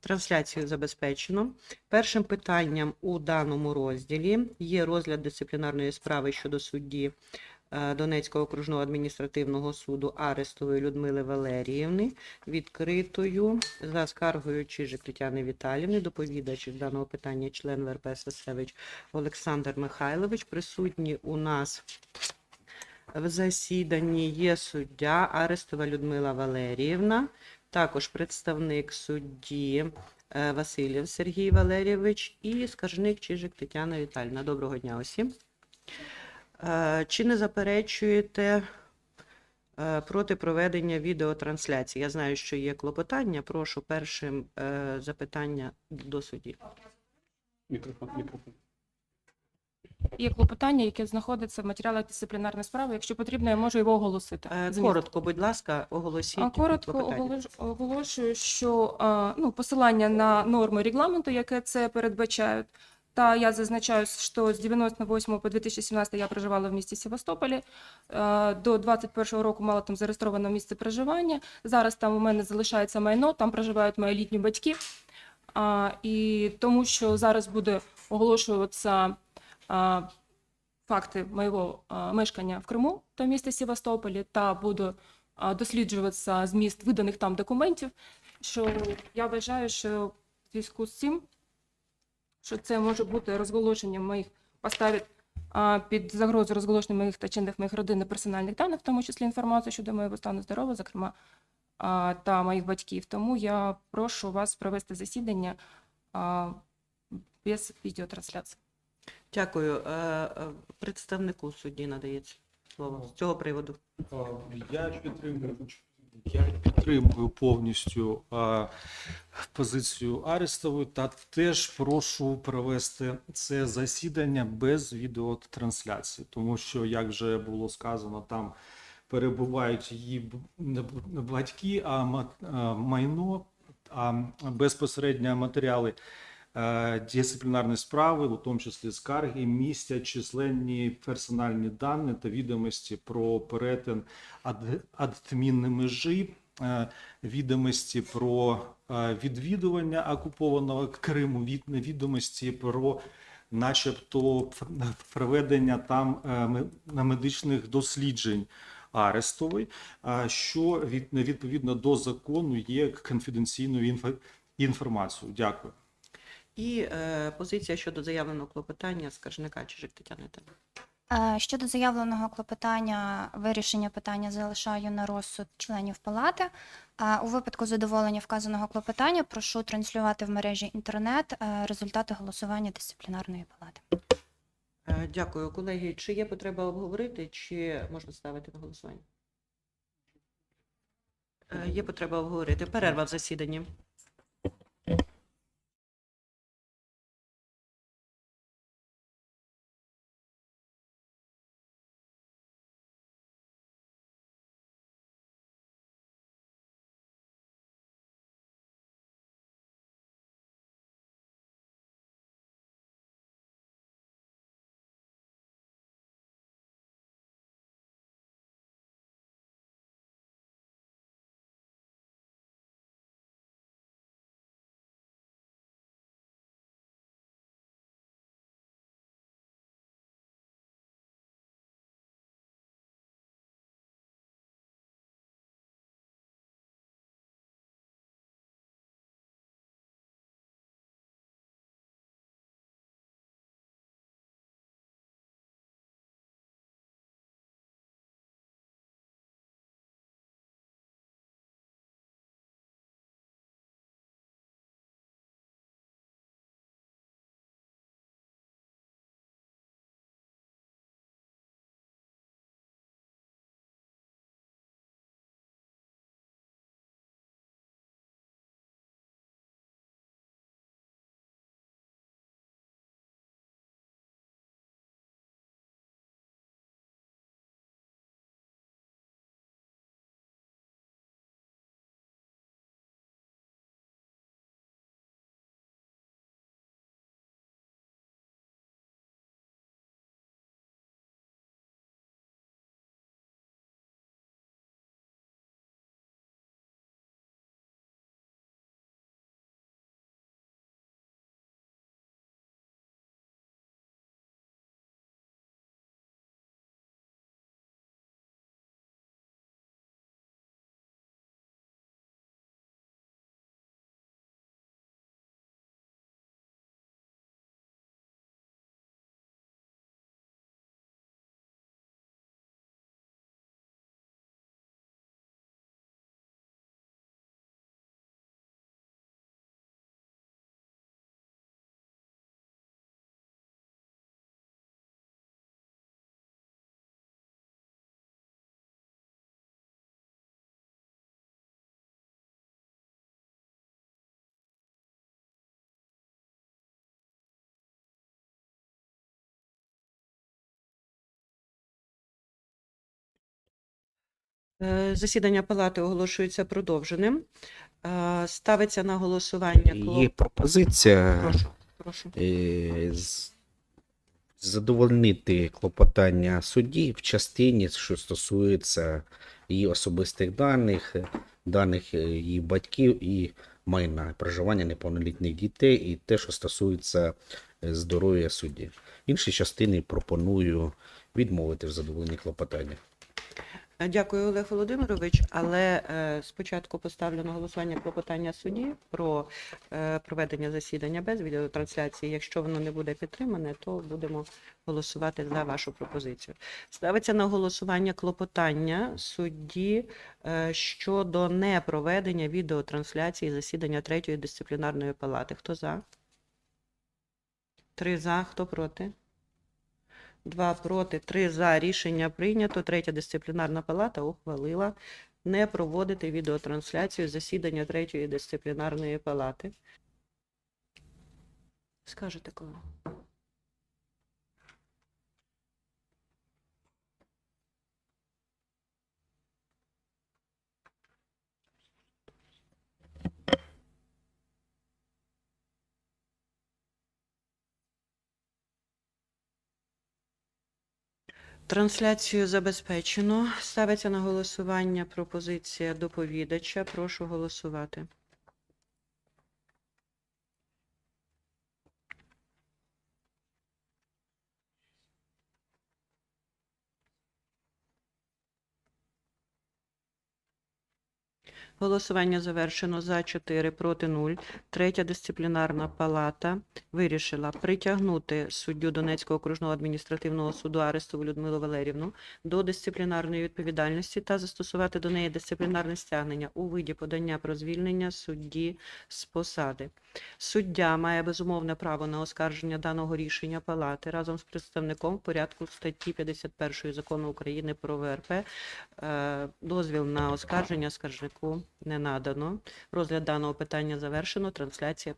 Трансляцію забезпечено. Першим питанням у даному розділі є розгляд дисциплінарної справи щодо судді е, Донецького окружного адміністративного суду Арестової Людмили Валеріївни, відкритою за скаргою Чижик Тетяни Віталівни, доповідач даного питання член ВРП Сесевич Олександр Михайлович. Присутні у нас в засіданні є суддя Арестова Людмила Валеріївна, також представник судді е, Васильєв Сергій Валерійович і скаржник Чижик Тетяна Віталіївна. Доброго дня усім. Е, Чи не заперечуєте е, проти проведення відеотрансляції? Я знаю, що є клопотання. Прошу першим запитання до судді. Мікрофон, мікрофон. Є клопотання, яке знаходиться в матеріалах дисциплінарної справи. Якщо потрібно, я можу його оголосити. Е, Коротко, будь ласка, оголосіть. Коротко оголошую, що ну, посилання на норми регламенту, яке це передбачають. Та я зазначаю, що з 98 по 2017 я проживала в місті Севастополі. Е, До 21 року мала там зареєстроване місце проживання. Зараз там у мене залишається майно, там проживають мої літні батьки. І тому що зараз буде оголошуватися факти моєго мешкання в Криму та в місті Севастополі, та буде а, досліджуватися зміст виданих там документів. Що я вважаю, що в зв'язку з цим, що це може бути розголошенням моїх поставить під загрозу розголошення моїх та чинних моїх родин персональних даних, в тому числі інформацію щодо моєго стану здоров'я, зокрема, та моїх батьків. Тому я прошу вас провести засідання без відеотрансляції. Дякую. Е, е, Представнику судді надається слово з цього приводу. Я підтримую, я підтримую повністю позицію Арестової та теж прошу провести це засідання без відеотрансляції, тому що, як вже було сказано, там перебувають її батьки, а майно, а безпосередньо матеріали е, дисциплінарної справи, у тому числі скарги, містять численні персональні дані та відомості про перетин ад- адмінної межі, е, відомості про е, відвідування окупованого Криму, від- відомості про начебто проведення там медичних досліджень Арестової, а що від, відповідно до закону є конфіденційною інфо- інформацією. Дякую. І е, позиція щодо заявленого клопотання скаржника Чижик Тетяни. Е, Щодо заявленого клопотання, вирішення питання залишаю на розсуд членів палати. А У випадку задоволення вказаного клопотання прошу транслювати в мережі інтернет е, результати голосування дисциплінарної палати. Е, Дякую, колеги. Чи є потреба обговорити, чи можна ставити на голосування? Е, Є потреба обговорити. Перерва в засіданні. Засідання палати оголошується продовженим. Е, Ставиться на голосування. Є пропозиція Прошу, прошу. е, задовольнити клопотання судді в частині, що стосується її особистих даних, е, даних е, її батьків і майна проживання неповнолітніх дітей, і те, що стосується е, здоров'я судді. Інші частини пропоную відмовити в задоволенні клопотання. Е, Дякую, Олег Володимирович. Але е, спочатку поставлю на голосування клопотання судді про е, проведення засідання без відеотрансляції. Якщо воно не буде підтримане, то будемо голосувати за вашу пропозицію. Ставиться на голосування клопотання судді е, щодо непроведення відеотрансляції засідання третьої дисциплінарної палати. Хто за? Три за, хто проти? Два проти, три за. Рішення прийнято. Третя дисциплінарна палата ухвалила не проводити відеотрансляцію засідання третьої дисциплінарної палати. Скажете коли? Трансляцію забезпечено. Ставиться на голосування пропозиція доповідача. Прошу голосувати. Голосування завершено за 4, проти 0. Третя дисциплінарна палата вирішила притягнути суддю Донецького окружного адміністративного суду Арестову Людмилу Валерівну до дисциплінарної відповідальності та застосувати до неї дисциплінарне стягнення у виді подання про звільнення судді з посади. Суддя має безумовне право на оскарження даного рішення палати разом з представником в порядку статті 51 закону України про ВРП. Е, Дозвіл на оскарження скаржнику не надано. Розгляд даного питання завершено. Трансляція